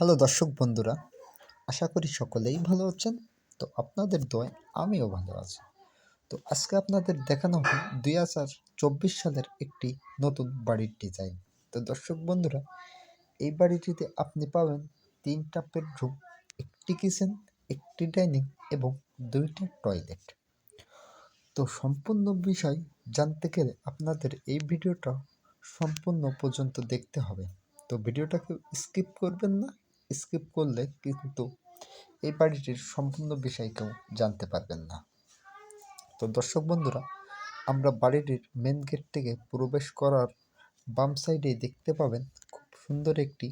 Hello দর্শক বন্ধুরা, আশা করি সকলেই ভালো আছেন। তো আপনাদের দয় আমিও ভালো আছি। তো আজকে আপনাদের দেখানো হয় দুই হাজার চব্বিশ সালের একটি নতুন বাড়ির ডিজাইন তো দর্শক বন্ধুরা, এই বাড়িটিতে আপনি পাবেন তিনটা বেডরুম একটি কিচেন একটি ডাইনিং এবং দুইটা টয়লেট তো সম্পূর্ণ বিষয় জানতে গেলে আপনাদের এই ভিডিওটা সম্পূর্ণ পর্যন্ত দেখতে হবে। তো ভিডিওটাকে স্কিপ করবেন না স্কিপ করলে কিন্তু এই বাড়িটির সম্পূর্ণ বিষয় কেউ জানতে পারবেন না। তো দর্শক বন্ধুরা, আমরা বাড়িটির মেন গেট থেকে প্রবেশ করার বাম সাইডে দেখতে পাবেন খুব সুন্দর একটি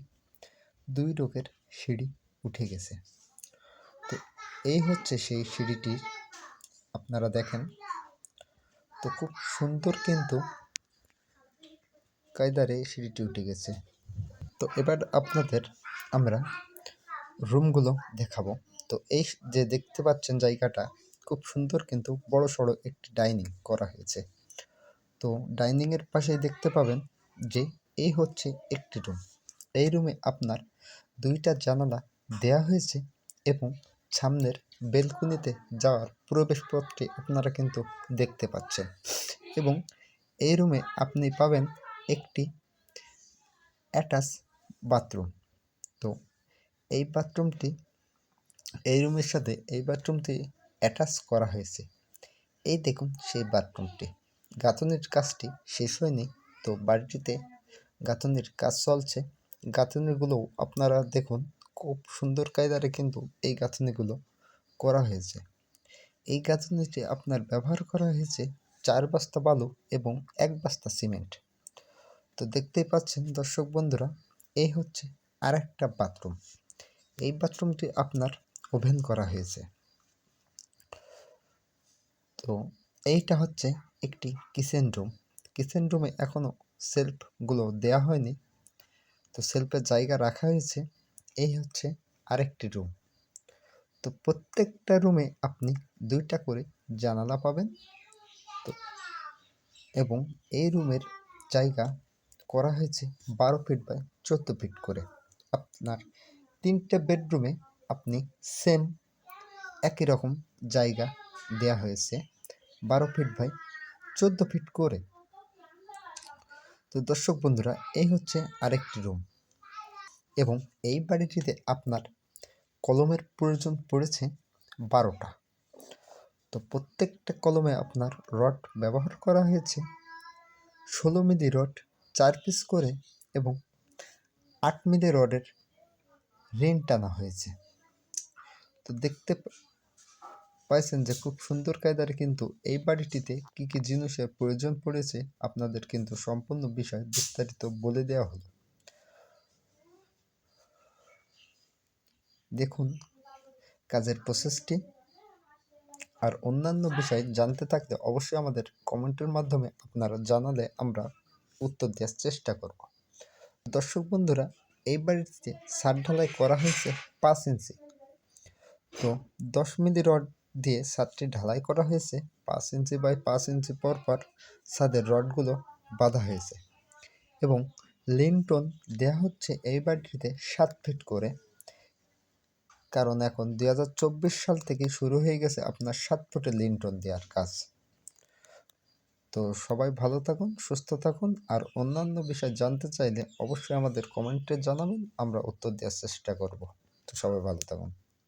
দুই রোগের সিঁড়ি উঠে গেছে। তো এই হচ্ছে সেই সিঁড়িটির আপনারা দেখেন। তো খুব সুন্দর কিন্তু কায়দারে সিঁড়িটি উঠে গেছে। তো এবার আপনাদের আমরা রুমগুলো দেখাবো। তো এই যে দেখতে পাচ্ছেন জায়গাটা, খুব সুন্দর কিন্তু বড় সড়ো একটি ডাইনিং করা হয়েছে। তো ডাইনিংয়ের পাশে দেখতে পাবেন যে এই হচ্ছে একটি রুম এই রুমে আপনার দুইটা জানালা দেয়া হয়েছে এবং সামনের বেলকুনিতে যাওয়ার প্রবেশপথটি আপনারা কিন্তু দেখতে পাচ্ছেন। এবং এই রুমে আপনি পাবেন একটি অ্যাটাচ বাথরুম তো এই বাথরুমটি এই রুমের সাথে এই বাথরুমটি অ্যাটাচ করা হয়েছে। এই দেখুন সেই বাথরুমটি গাঁথনির কাজটি শেষ হয়নি, তো বাড়িটিতে গাঁথনির কাজ চলছে। গাঁথনিগুলো আপনারা দেখুন, খুব সুন্দর কায়দারে কিন্তু এই গাঁথনিগুলো করা হয়েছে। এই গাঁথনিটি আপনার ব্যবহার করা হয়েছে চার বস্তা বালু এবং এক বস্তা সিমেন্ট। তো দেখতেই পাচ্ছেন দর্শক বন্ধুরা, এই হচ্ছে আর একটা বাথরুম। এই বাথরুমটি আপনার ওভেন করা হয়েছে। তো এইটা হচ্ছে একটি কিচেন রুম। কিচেন রুমে এখনও সেলফগুলো দেয়া হয়নি। তো সেলফের জায়গা রাখা হয়েছে। এই হচ্ছে আরেকটি রুম। তো প্রত্যেকটা রুমে আপনি দুইটা করে জানালা পাবেন। তো এবং এই রুমের জায়গা করা হয়েছে বারো ফিট বাই চোদ্দ ফিট করে। আপনার তিনটে বেডরুমে আপনি সেম একই রকম জায়গা দেয়া হয়েছে, বারো ফিট বাই চোদ্দ ফিট করে। তো দর্শক বন্ধুরা, এই হচ্ছে আরেকটি রুম এবং এই বাড়িটিতে আপনার কলমের প্রয়োজন পড়েছে বারোটা। তো প্রত্যেকটা কলমে আপনার রড ব্যবহার করা হয়েছে, ষোলো মিলি রড, চার পিস করে এবং আট মিলি রডের রিন টানা হয়েছে। তো দেখতে পাইছেন যে খুব সুন্দর কায়দারে কিন্তু এই বাড়িটিতে কি কি জিনিসের প্রয়োজন পড়েছে আপনাদের কিন্তু সম্পূর্ণ বিষয় বিস্তারিত বলে দেওয়া হলো। দেখুন, কাজের প্রসেসটি আর অন্যান্য বিষয় জানতে থাকলে অবশ্যই আমাদের কমেন্টের মাধ্যমে আপনারা জানালে আমরা উত্তর দেওয়ার চেষ্টা করব। দর্শক বন্ধুরা, এই বাড়িতে ছাদ ঢালাই করা হয়েছে পাঁচ ইঞ্চি। তো দশ মিলি রড দিয়ে ছাদটি ঢালাই করা হয়েছে। পাঁচ ইঞ্চি বাই পাঁচ ইঞ্চি পর পর ছাদের রডগুলো বাঁধা হয়েছে এবং লিনটন দেওয়া হচ্ছে এই বাড়িটিতে সাত ফিট করে। কারণ এখন দু হাজার চব্বিশ সাল থেকে শুরু হয়ে গেছে আপনার সাত ফুটে লিনটন দেওয়ার কাজ। তো সবাই ভালো থাকুন, সুস্থ থাকুন। আর অন্যান্য বিষয় জানতে চাইলে অবশ্যই আমাদের কমেন্টে জানাবেন, আমরা উত্তর দেওয়ার চেষ্টা করব। তো সবাই ভালো থাকুন।